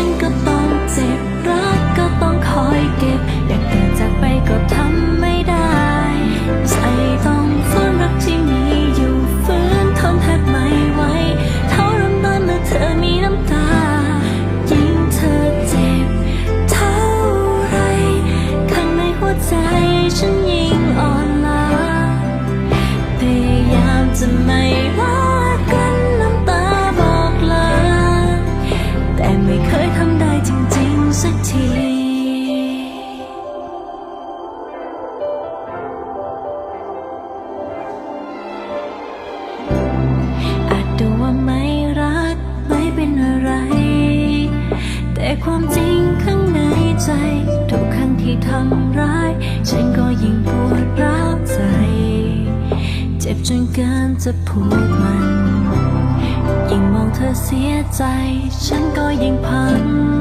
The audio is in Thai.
一个。 ใจ ทุกครั้งที่ทำร้าย ฉันก็ยิ่งปวดร้าวใจ เจ็บจนเกินจะพูดมัน ยิ่งมองเธอเสียใจ ฉันก็ยิ่งพัง